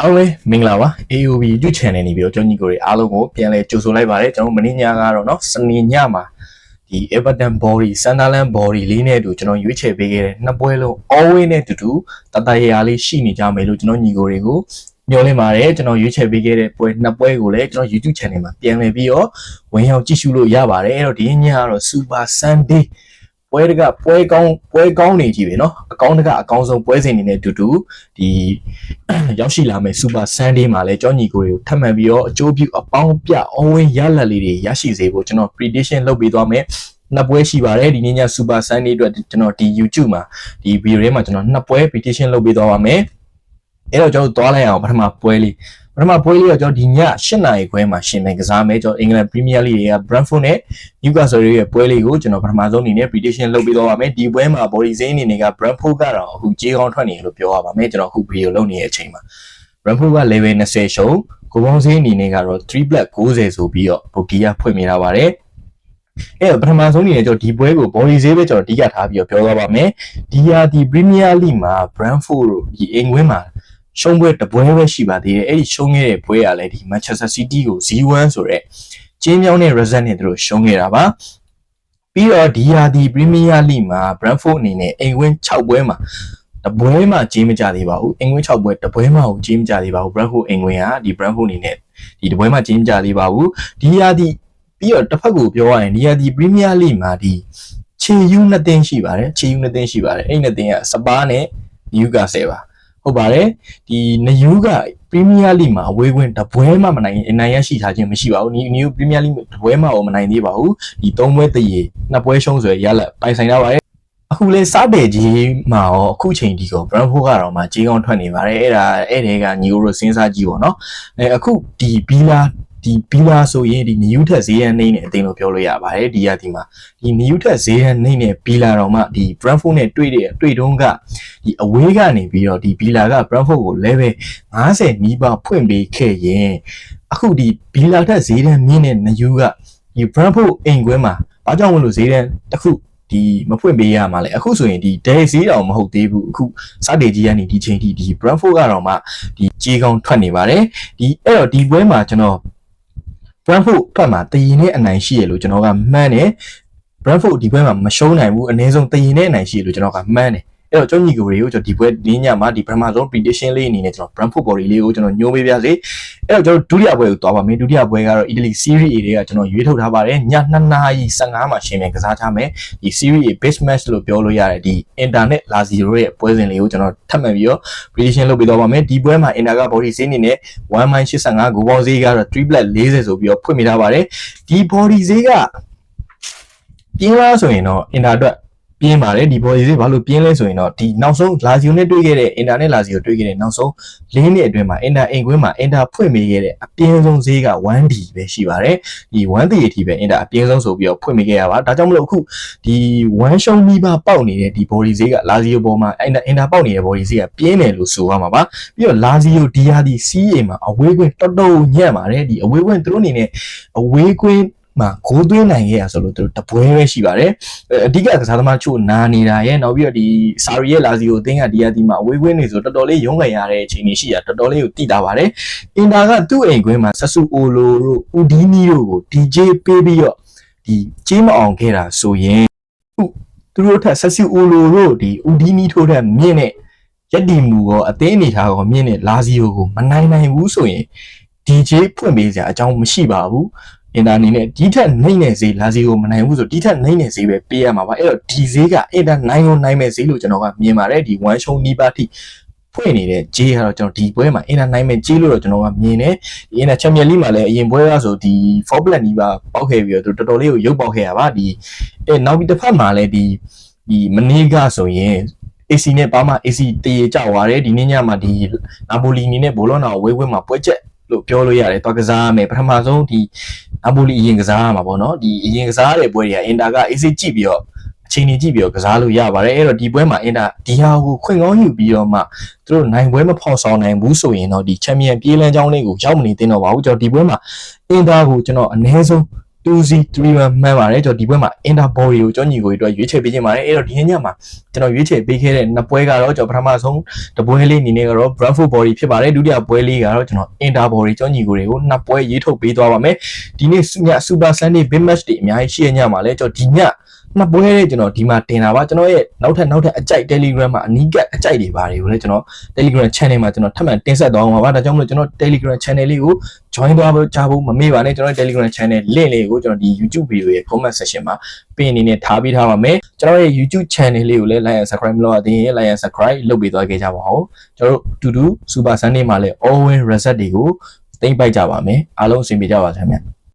အားလုံးပဲမင်္ဂလာပါ AOB YouTube channel နေပြီးတော့ကျွန်တော်ညီကိုတွေအားလုံးကိုပြန်လဲကြိုဆိုလိုက်ပါတယ်ကျွန်တော်မင်းညကတော့เนาะစနေညမှာဒီ Everton Body Sunderland Body လေးနဲ့အတူကျွန်တော်ရွေးချယ်ပေးခဲ့တဲ့နှစ်ပွဲလုံး always နဲ့တူတူတတရရာလေးရှိနေကြမယ်လို့ကျွန်တော်ညီကိုတွေကိုမျှော်လင့်ပါတယ်ကျွန်တော်ရွေးချယ်ပေးခဲ့တဲ့ပွဲနှစ်ပွဲကိုလည်းကျွန်တော် YouTube channel မှာပြန်လည်ပြီးတော့ဝင်ရောက်ကြည့်ရှုလို့ရပါတယ်အဲ့တော့ဒီညကတော့ Super Sunday ပွဲတကပွဲကောင်းပွဲကောင်းနေကြီးပဲเนาะအ ကောင်းတကအကောင်းဆုံးပွဲစဉ်တွေနဲ့အတူတူဒီရောက်ရှိလာမယ့် Super Sunday မှာလည်းကြောညီကိုတွေကိုထပ်မံပြီးတော့အကျိုးပြုအပေါင်းပြအဝင်းရလက်လေးတွေရရှိစေဖို့ကျွန်တော် prediction လုပ်ပေးသွားမယ်နှစ်ပွဲရှိပါတယ်ဒီနေ့ည Super Sunday အတွက်ကျွန်တော်ဒီ YouTube မှာဒီ video ထဲမှာကျွန်တော်နှစ်ပွဲ prediction လုပ်ပေးသွားပါမယ်အဲ့တော့ကျွန်တော်သွားလိုက်အောင်ပထမပွဲလေး ပထမပွဲလေးတော့ကျွန်တော်ဒီည8နာရီခွဲမှာရှင်မယ်ကစားမယ်ကျွန်တော် England Premier League တွေက Brentford နဲ့ Newcastle ရဲ့ပွဲလေးကိုကျွန်တော်ပထမဆုံးအနေနဲ့ prediction လုပ်ပေးသွားပါမယ်ဒီပွဲမှာ body zane အနေနဲ့က Brentford ကတော့အခုကြေးကောင်းထွက်နေတယ်လို့ပြောရပါမယ်ကျွန်တော်အခု video လုပ်နေတဲ့အချိန်မှာ Brentford က level 20ရှုံးကိုပေါင်းစင်းအနေနဲ့ကတော့3 black 90ဆိုပြီးတော့ bookie ကဖွင့်မိလာပါတယ်အဲ့တော့ပထမဆုံးအနေနဲ့ကျွန်တော်ဒီပွဲကို body ဈေးပဲကျွန်တော်အဓိကထားပြီးတော့ပြောသွားပါမယ်ဒီဟာဒီ Premier League မှာ Brentford တို့ဒီအင်္ဂဝင်းမှာ ရှုံးပွဲတပွဲပဲရှိပါသေးတယ်အဲ့ဒီရှုံးခဲ့တဲ့ပွဲကလည်းဒီ Manchester City ကို0-1ဆိုတော့ကျင်းမြောင်းတဲ့ result နဲ့သူတို့ရှုံးခဲ့တာပါပြီးတော့ဒီဟာဒီ Premier League မှာ Brentford အနေနဲ့အိမ်ဝင်း6ပွဲမှာတပွဲမှကြီးမကြသေးပါဘူးအိမ်ဝင်း6ပွဲတပွဲမှကိုကြီးမကြသေးပါဘူး Brentford အိမ်ဝင်းဟာဒီ Brentford အနေနဲ့ဒီတပွဲမှကြီးမကြသေးပါဘူးဒီဟာဒီပြီးတော့တစ်ဖက်ကိုပြောရရင်ဒီဟာဒီ Premier League မှာဒီခြေယူနှစ်သင်းရှိပါတယ်ခြေယူနှစ်သင်းရှိပါတယ်အဲ့ဒီနှစ်သင်းကစပါးနဲ့ Newcastle ပါ ဟုတ်ပါတယ်ဒီနယူးက Premier League မှာအဝေးကွင်းတပွဲမှမနိုင်ရင်အနိုင်ရရှိထားခြင်းမရှိပါဘူးဒီ New Premier League တပွဲမှတော့မနိုင်သေးပါဘူးဒီ၃ပွဲတရေနှစ်ပွဲရှုံးဆိုရရလက်ပိုင်ဆိုင်ထားပါတယ်အခုလဲစားတယ်ကြီးမှာရောအခုချိန်ဒီကော Brentford ကတော့မှကြီးကောင်းထွက်နေပါတယ်အဲ့ဒါအဲ့ဒီကညီတို့စဉ်းစားကြည့်ပေါ့နော်အဲအခုဒီဘီလာ ဒီဘီလာဆိုရင်ဒီနယူးထက်ဈေးရနှိမ့်နေအသိလို့ပြောလို့ရပါတယ်ဒီရဒီမှာဒီနယူးထက်ဈေးရနှိမ့်နေဘီလာတော့မှဒီ Brentford နဲ့တွေ့တဲ့တွေ့တုန်းကဒီအဝေးကနေပြီးတော့ဒီဘီလာက Brentford ကို level 90နီးပါးဖွင့်ပေးခဲ့ရင်အခုဒီဘီလာထက်ဈေးတန်းမြင့်တဲ့နယူးကဒီ Brentford အိမ်ကွင်းမှာဘာကြောင့်မလို့ဈေးတန်းတစ်ခုဒီမဖွင့်ပေးရမှာလဲအခုဆိုရင်ဒီဒဲဈေးတောင်မဟုတ်သေးဘူးအခုစတေကြီးကနေဒီချိန်ထိဒီ Brentford ကတော့မှဒီကြေးကောင်းထွက်နေပါတယ်ဒီအဲ့တော့ဒီပွဲမှာကျွန်တော် Brentford ဖက်မှာတည်ရင်နဲ့အနိုင်ရှိရလို့ကျွန်တော်ကမှန်းတယ် Brentford ဒီပွဲမှာမရှုံးနိုင်ဘူးအနည်းဆုံးတည်ရင်နဲ့အနိုင်ရှိရလို့ကျွန်တော်ကမှန်းတယ် အဲ့တော့ကျွန်ညီကိုတွေကိုကျွန်တော်ဒီပွဲဒီညမှာဒီပထမဆုံး prediction လေးအနေနဲ့ကျွန်တော် Brentford body လေးကိုကျွန်တော်ညှိုးပေးပြစေအဲ့တော့ကျွန်တော်ဒုတိယပွဲကိုသွားပါမယ်ဒုတိယပွဲကတော့ Italy Serie A တွေကကျွန်တော်ရွေးထုတ်ထားပါတယ်ည2နာရီ15မှာရှင်မြန်ကစားကြမယ်ဒီ Serie A base match လို့ပြောလို့ရတယ်ဒီ Internet Lazio ရဲ့ပွဲစဉ်လေးကိုကျွန်တော်ထပ်မံပြီးတော့ prediction လုပ်ပေးသွားပါမယ်ဒီပွဲမှာ Inter က body ဈေးအနေနဲ့1.85ဂိုးပေါင်းဈေးကတော့3 black 40ဆိုပြီးတော့ဖွင့်မိထားပါတယ်ဒီ body ဈေးကပြင်းလားဆိုရင်တော့ Inter အတွက် ပြင်းပါတယ်ဒီ body ဈေးဘာလို့ပြင်းလဲဆိုရင်တော့ဒီနောက်ဆုံး Lazio နဲ့တွေ့ခဲ့တဲ့ Inter နဲ့ Lazio တွေ့ခဲ့တဲ့နောက်ဆုံး၄နှစ်အတွင်းမှာ Inter အိမ်ကွင်းမှာ Inter ဖွင့်ပေးခဲ့တဲ့အပြင်းဆုံးဈေးက 1D ပဲရှိပါတယ်ဒီ 1D အထိပဲ Inter အပြင်းဆုံးဆိုပြီးတော့ဖွင့်ပေးခဲ့ရပါဒါကြောင့်မလို့အခုဒီ1ရှုံးနီးပါပေါက်နေတဲ့ဒီ body ဈေးက Lazio ပေါ်မှာ Inter Inter ပေါက်နေတဲ့ body ဈေးကပြင်းတယ်လို့ဆိုရမှာပါပြီးတော့ Lazio ဒီဟာဒီစီးရိမ်မှာအဝေးကွင်းတော်တော်ညံ့ပါတယ်ဒီအဝေးကွင်းသူတို့အနေနဲ့အဝေးကွင်း မှာဂိုးသွင်းနိုင်ခဲ့ရဆိုလို့သူတို့တပွဲပဲရှိပါတယ်အဓိကကစားသမားချို့နာနေတာရဲ့နောက်ပြီးတော့ဒီစာရီရဲ့လာစီကိုအသင်းကဒီဟာဒီမှာအဝေးကွင်းနေဆိုတော်တော်လေးရုံးကန်ရတဲ့အချိန်ကြီးရှိတာတော်တော်လေးကိုတိတာပါတယ်အင်တာကသူ့အိမ်ကွင်းမှာဆဆူအိုလိုတို့ဦးဒီနီတို့ကို DJ ပေးပြီးတော့ဒီကြေးမအောင်ခဲ့တာဆိုရင်သူသူတို့ထက်ဆဆူအိုလိုတို့ဒီဦးဒီနီထိုးတဲ့မြင့်တဲ့ရက်ဒီမူရောအသင်းအနေထားရောမြင့်တဲ့လာစီယိုကိုမနိုင်နိုင်ဘူးဆိုရင် DJ ဖွင့်ပေးစရာအကြောင်းမရှိပါဘူး အင်တာအနေနဲ့ဒီထက်နှိမ့်တဲ့ဈေးလာစီကိုမနိုင်ဘူးဆိုဒီထက်နှိမ့်တဲ့ဈေးပဲပေးရမှာပါအဲ့တော့ဒီဈေးကအင်တာနိုင်ကိုနိုင်မဲ့ဈေးလို့ကျွန်တော်ကမြင်ပါတယ်ဒီ1ရှုံးနီးပါးထိဖွင့်နေတဲ့ဂျေးကတော့ကျွန်တော်ဒီပွဲမှာအင်တာနိုင်မဲ့ဂျေးလို့တော့ကျွန်တော်ကမြင်တယ်ဒီအင်တာချန်ပီယံလိမှာလည်းအရင်ပွဲကဆိုဒီ4 black နီးပါးပေါက်ခဲ့ပြီးတော့တော်တော်လေးကိုရုပ်ပေါက်ခဲ့ရပါဒီအဲနောက်ပြီးတစ်ဖက်မှာလည်းဒီဒီမနေ့ကဆိုရင် AC နဲ့ပါမ AC တရေကြွားတယ်ဒီနေ့ညမှာဒီနာပိုလီနီနဲ့ဘောလောနာဝေးဝဲမှာပွဲချက် လို့ပြောလို့ရတယ်တွားကစားမယ်ပထမဆုံးဒီနာပိုလီအရင်ကစားရမှာပေါ့နော်ဒီအရင်ကစားတဲ့ပွဲတွေကအင်တာက AC ကြည့်ပြီးတော့အချိန်ကြီးကြည့်ပြီးတော့ကစားလို့ရပါတယ်အဲ့တော့ဒီပွဲမှာအင်တာဒီဟာကိုခွင့်ကောင်းယူပြီးတော့မှသူတို့နိုင်ပွဲမဖောက်ဆောင်နိုင်ဘူးဆိုရင်တော့ဒီချန်ပီယံပြေးလန်းကြောင်းလေးကိုရောက်မနေသင့်တော့ပါဘူးကျွန်တော်ဒီပွဲမှာအင်တာကိုကျွန်တော်အနည်းဆုံး 2C 3-1မှန်ပါတယ်ကျွန်တော်ဒီပွဲမှာ Interpol ကိုကျွန်တော်ညီကိုတွေအတွက်ရွေးချယ်ပေးခြင်းပါတယ်အဲ့တော့ဒီနေ့ညမှာကျွန်တော်ရွေးချယ်ပေးခဲ့တဲ့နှစ်ပွဲကတော့ကျွန်တော်ပထမဆုံးတစ်ပွဲလေးအနေနဲ့ကတော့ Brentford Body ဖြစ်ပါတယ်ဒုတိယပွဲလေးကတော့ကျွန်တော် Interpol တွေကျွန်တော်ညီကိုတွေကိုနှစ်ပွဲရေးထုတ်ပေးသွားပါမယ်ဒီနေ့ည Super Sunday Big Match တွေအများကြီးရှိရညမှာလဲကျွန်တော်ဒီညနှစ်ပွဲလေးကျွန်တော်ဒီမှာတင်တာပါကျွန်တော်ရဲ့နောက်ထပ်နောက်ထပ်အကြိုက် Telegram မှာအနီးကပ်အကြိုက်တွေပါတယ်ကိုလည်းကျွန်တော် Telegram channel မှာကျွန်တော်ထပ်မံတင်ဆက်သွားအောင်ပါဒါကြောင့်မလို့ကျွန်တော် Telegram channel လေးကို join သွားဖို့ကြားဖို့မမေ့ပါနဲ့ကျွန်တော် Telegram channel link လေးကိုကျွန်တော်ဒီ YouTube video ရဲ့ comment section မှာပင်အနေနဲ့ထားပေးထားပါမယ်ကျွန်တော်ရဲ့ YouTube channel လေးကိုလည်း like and subscribe မလုပ်ရသေးရင် like and subscribe လုပ်ပေးသွားခဲ့ကြပါဦးကျွန်တော်တို့တူတူ Super Sunday မှာလည်း all win reset တွေကိုသိမ့်ပိုက်ကြပါမယ်အားလုံးအဆင်ပြေကြပါစေခင်ဗျ